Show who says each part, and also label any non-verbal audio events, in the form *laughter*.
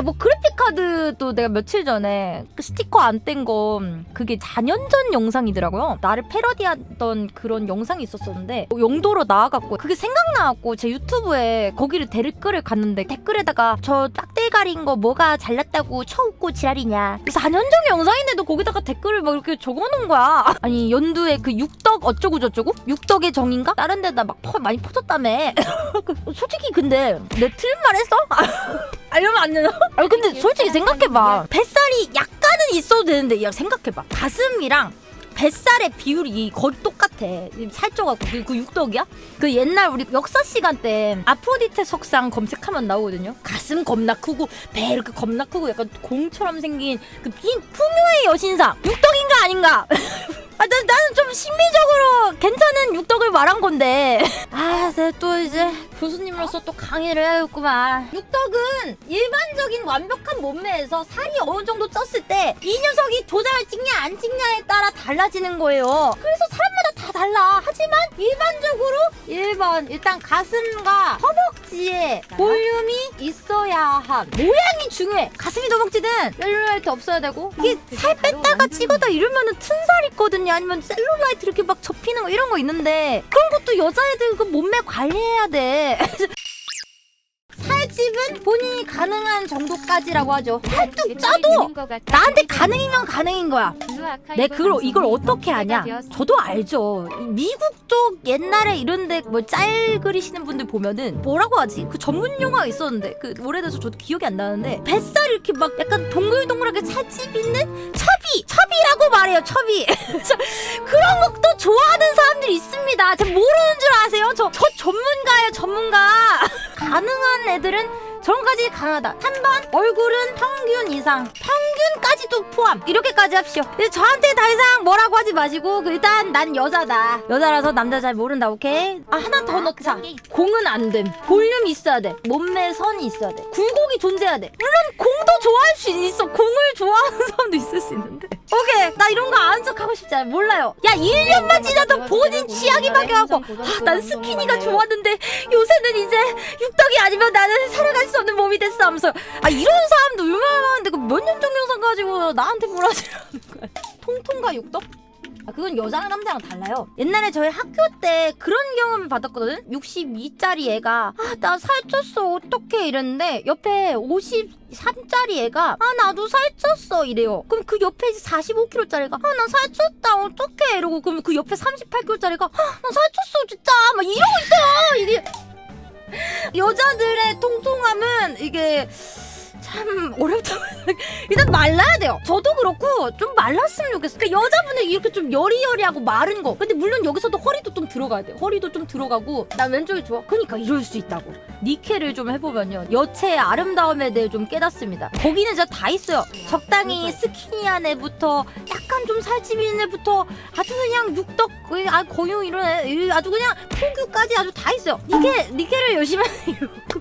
Speaker 1: 아, 뭐 그래픽 카드도 내가 며칠 전에 그 스티커 안 뗀 거 그게 4년 전 영상이더라고요. 나를 패러디하던 그런 영상이 있었었는데 뭐 용도로 나와갖고 그게 생각나갖고 제 유튜브에 거기를 댓글을 갔는데 댓글에다가 저 짝대가리인 거 뭐가 잘났다고 쳐웃고 지랄이냐. 4년 전 영상인데도 거기다가 댓글을 막 이렇게 적어놓은 거야. *laughs* 아니 연두에 그 육덕 어쩌고 저쩌고 육덕의 정인가? 다른 데다 막 퍼- 많이 퍼졌다며. 그, *laughs* 솔직히 근데 내 틀린 말 했어? *laughs* 아 이러면 안 되나? *laughs* 아니 근데 솔직히 생각해봐 뱃살이 약간은 있어도 되는데 야 생각해봐 가슴이랑 뱃살의 비율이 거의 똑같아 살쪄갖고 그, 그 육덕이야? 그 옛날 우리 역사 시간 때 아프로디테 석상 검색하면 나오거든요 가슴 겁나 크고 배 이렇게 겁나 크고 약간 공처럼 생긴 그 빈 풍요의 여신상 육덕인가 아닌가? *laughs* 아, 나, 나는 좀 심리적으로 괜찮은 육덕을 말한 건데. *laughs* 아, 내가 또 이제 교수님으로서 또 강의를 해야겠구만. 육덕은 일반적인 완벽한 몸매에서 살이 어느 정도 쪘을 때 이 녀석이 도장을 찍냐 안 찍냐에 따라 달라지는 거예요. 그래서 다 달라. 하지만 일반적으로 일반 일단 가슴과 허벅지에 볼륨이 있어야 함. 모양이 중요해. 가슴이 허벅지는 셀룰라이트 없어야 되고 이게 살 뺐다가 찍어다 이러면은 튼살 있거든요. 아니면 셀룰라이트 이렇게 막 접히는 거 이런 거 있는데 그런 것도 여자애들 그 몸매 관리해야 돼. *laughs* 살집은 본인이 가능한 정도까지라고 하죠. 팔뚝 짜도 나한테 가능이면 가능인 거야. 내 그걸 이걸 어떻게 아냐? 저도 알죠. 미국 쪽 옛날에 이런데 뭐 짤 그리시는 분들 보면은 뭐라고 하지? 그 전문 용어가 있었는데 그 오래돼서 저도 기억이 안 나는데 뱃살 이렇게 막 약간 동글동글하게 살집 있는 첩이 첩이라고 말해요. 첩이. *laughs* 그런 것도 좋아하는 사람들이 있습니다. 제가 모르는 줄 아세요? 저 저 전문가예요. 전문가. *laughs* 가능한 애들은 저런까지 가능하다. 3번 얼굴은 평균 이상 평균까지도 포함 이렇게까지 합시오. 근데 저한테 더 이상 뭐라고 하지 마시고 그 일단 난 여자다. 여자라서 남자 잘 모른다. 오케이? 아 하나 더 넣자. 공은 안 됨. 볼륨 있어야 돼. 몸매 선이 있어야 돼. 굴곡이 존재해야 돼. 물론 공도 좋아할 수 있어. 공을 좋아하는 사람도 있을 수 있는데. 오케이. 나 이런 거 아는 척 하고 싶지 않아. 몰라요. 야 1년만 지나도 본인 취향이 바뀌어갖고 아, 난 스키니가 좋았는데 요새는 이제 육덕이 아니면 나는 살아갈 수 없는 몸이 됐어 하면서 아 이런 사람도 얼마나 많은데 그 몇년전 영상 가지고 나한테 하시라는 거야. 통통과 육덕? 아 그건 여자랑 남자랑 달라요. 옛날에 저희 학교 때 그런 경험을 받았거든? 62짜리 애가 아 나 살쪘어. 어떡해? 이랬는데 옆에 53짜리 애가 아 나도 살쪘어. 이래요. 그럼 그 옆에 45kg짜리가 아 나 살쪘다. 어떡해? 이러고 그러면 그 옆에 38kg짜리가 아 나 살쪘어 진짜. 막 이러고 있어 이게 여자들의 통통함은 이게 참 어렵다. *laughs* 일단 말라야 돼요. 저도 그렇고 좀 말랐으면 좋겠어. 그러니까 여자분이 이렇게 좀 여리여리하고 마른 거. 근데 물론 여기서도 허리도 좀 들어가야 돼. 허리도 좀 들어가고 난 왼쪽이 좋아. 그러니까 이럴 수 있다고. 니케를 좀 해보면요. 여체의 아름다움에 대해 좀 깨닫습니다. 거기는 진짜 다 있어요. 적당히 스키니한 애부터 약간 좀 살집 있는 애부터 아주 그냥 육덕 거의 아 거의 이런 애 아주 그냥 포규까지 아주 다 있어요. 니케 니케를 열심히 해요. 그